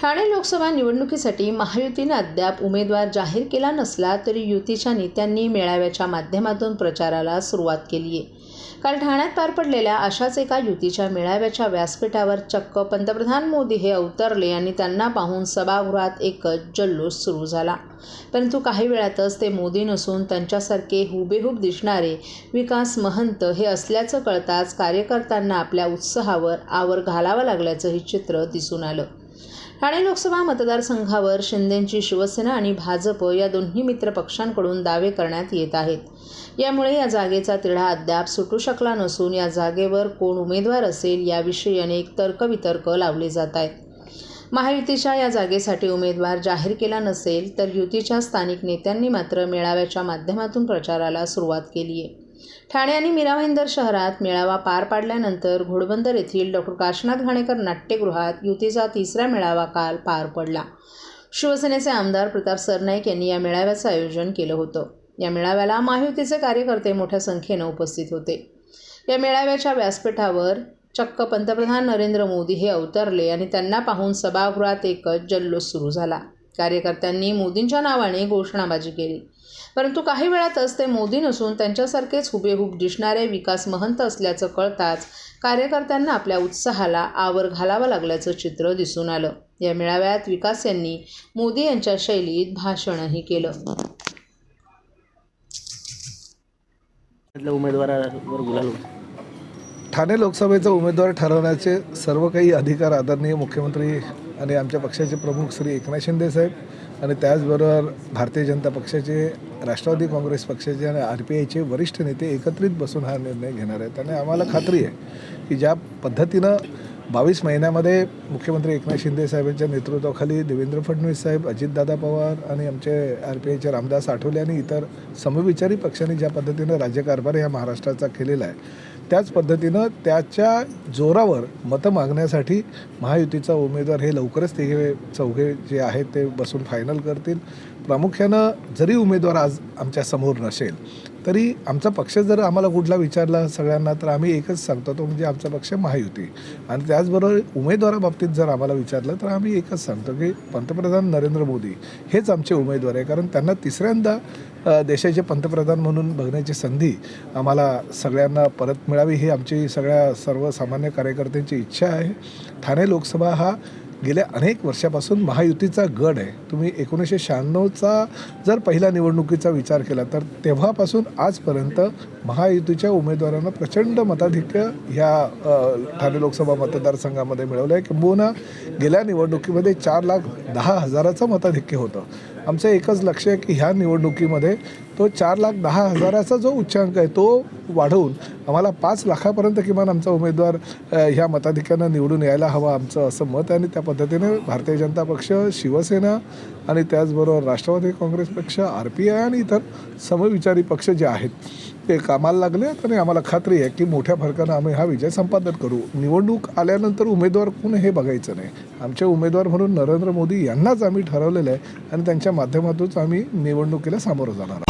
ठाणे लोकसभा निवडणुकीसाठी महायुतीनं अद्याप उमेदवार जाहीर केला नसला तरी युतीच्या नेत्यांनी मेळाव्याच्या माध्यमातून प्रचाराला सुरुवात केली आहे. काल ठाण्यात पार पडलेल्या अशाच एका युतीच्या मेळाव्याच्या व्यासपीठावर चक्क पंतप्रधान मोदी हे अवतरले आणि त्यांना पाहून सभागृहात एकच जल्लोष सुरू झाला. परंतु काही वेळातच ते मोदी नसून त्यांच्यासारखे हुबेहूब दिसणारे विकास महंत हे असल्याचं कळताच कार्यकर्त्यांना आपल्या उत्साहावर आवर घालावा लागल्याचं हे चित्र दिसून आलं. ठाणे लोकसभा मतदारसंघावर शिंदेंची शिवसेना आणि भाजप या दोन्ही मित्र पक्षांकडून दावे करण्यात येत आहेत. यामुळे या जागेचा तिढा अद्याप सुटू शकला नसून या जागेवर कोण उमेदवार असेल याविषयी अनेक तर्कवितर्क लावले जात आहेत. महायुतीच्या या जागेसाठी उमेदवार जाहीर केला नसेल तर युतीच्या स्थानिक नेत्यांनी मात्र मेळाव्याच्या माध्यमातून प्रचाराला सुरुवात केली आहे ठाणे आणि मीरा भाईंदर शहरात मेळावा पार पाडल्यानंतर घोडबंदर येथील डॉक्टर काशनाथ घाणेकर नाट्यगृहात युतीचा तिसरा मेळावा काल पार पडला. शिवसेनेचे आमदार प्रताप सरनाईक यांनी या मेळाव्याचं आयोजन केलं होतं. या मेळाव्याला महायुतीचे कार्यकर्ते मोठ्या संख्येनं उपस्थित होते. या मेळाव्याच्या व्यासपीठावर चक्क पंतप्रधान नरेंद्र मोदी हे अवतरले आणि त्यांना पाहून सभागृहात एकच जल्लोष सुरू झाला. कार्यकर्त्यांनी मोदींच्या नावाने घोषणाबाजी केली. परंतु काही वेळातच ते मोदी नसून त्यांच्यासारखेच हुबेहूब दिसणारे विकास महंत असल्याचं कळताच कार्यकर्त्यांना आपल्या उत्साहाला आवर घालावा लागल्याचं चित्र दिसून आलं. या मेळाव्यात विकास यांनी मोदी यांच्या शैलीत भाषणही केलं. उमेदवारावर गुलाल. ठाणे लोकसभेचा उमेदवार ठरवण्याचे सर्व काही अधिकार आदरणीय मुख्यमंत्री आणि आमच्या पक्षाचे प्रमुख श्री एकनाथ शिंदे साहेब आणि त्याचबरोबर भारतीय जनता पक्षाचे राष्ट्रवादी काँग्रेस पक्षाचे आणि आर पी आयचे वरिष्ठ नेते एकत्रित बसून हा निर्णय घेणार आहेत. आणि आम्हाला खात्री आहे की ज्या पद्धतीनं बावीस महिन्यामध्ये मुख्यमंत्री एकनाथ शिंदे साहेबांच्या नेतृत्वाखाली देवेंद्र फडणवीस साहेब अजितदादा पवार आणि आमचे आर पी आयचे रामदास आठवले आणि इतर समविचारी पक्षांनी ज्या पद्धतीनं राज्यकारभार या महाराष्ट्राचा केलेला आहे त्याच पद्धतीनं त्याच्या जोरावर मतं मागण्यासाठी महायुतीचा उमेदवार हे लवकरच ते चौघे जे आहेत ते बसून फायनल करतील. प्रामुख्यानं जरी उमेदवार आज आमच्यासमोर नसेल तरी आमचा पक्ष जर आम्हाला कुठला विचारला सगळ्यांना तर आम्ही एकच सांगतो तो म्हणजे आमचा पक्ष महायुती. आणि त्याचबरोबर उमेदवाराबाबतीत जर आम्हाला विचारलं तर आम्ही एकच सांगतो की पंतप्रधान नरेंद्र मोदी हेच आमचे उमेदवार आहे. कारण त्यांना तिसऱ्यांदा देशाचे पंतप्रधान म्हणून बघण्याची संधी आम्हाला सगळ्यांना परत मिळावी ही आमची सगळ्या सर्वसामान्य कार्यकर्त्यांची इच्छा आहे. ठाणे लोकसभा हा गेल्या अनेक वर्षापासून महायुतीचा गड आहे. तुम्ही एकोणीसशे शहाण्णवचा जर पहिल्या निवडणुकीचा विचार केला तर तेव्हापासून आजपर्यंत महायुतीच्या उमेदवारांना प्रचंड मताधिक्य ह्या ठाणे लोकसभा मतदारसंघामध्ये मिळवलं आहे किंबहुना गेल्या निवडणुकीमध्ये चार लाख दहा हजाराचं मताधिक्य होतं. आमचं एकच लक्ष आहे की ह्या निवडणुकीमध्ये तो चार लाख दहा हजाराचा जो उच्चांक आहे तो वाढवून आम्हाला पाच लाखापर्यंत किमान आमचा उमेदवार ह्या मताधिक्यानं निवडून यायला हवा आमचं असं मत आहे. आणि त्या पद्धतीने भारतीय जनता पक्ष शिवसेना आणि त्याचबरोबर राष्ट्रवादी काँग्रेस पक्ष आर पी आय आणि इतर समविचारी पक्ष जे आहेत ते कामाला लागले आहेत आणि आम्हाला खात्री आहे की मोठ्या फरकानं आम्ही हा विजय संपादन करू. निवडणूक आल्यानंतर उमेदवार कोण हे बघायचं नाही. आमचे उमेदवार म्हणून नरेंद्र मोदी यांनाच आम्ही ठरवलेलं आहे आणि त्यांच्या माध्यमातूनच आम्ही निवडणुकीला सामोरं जाणार आहोत.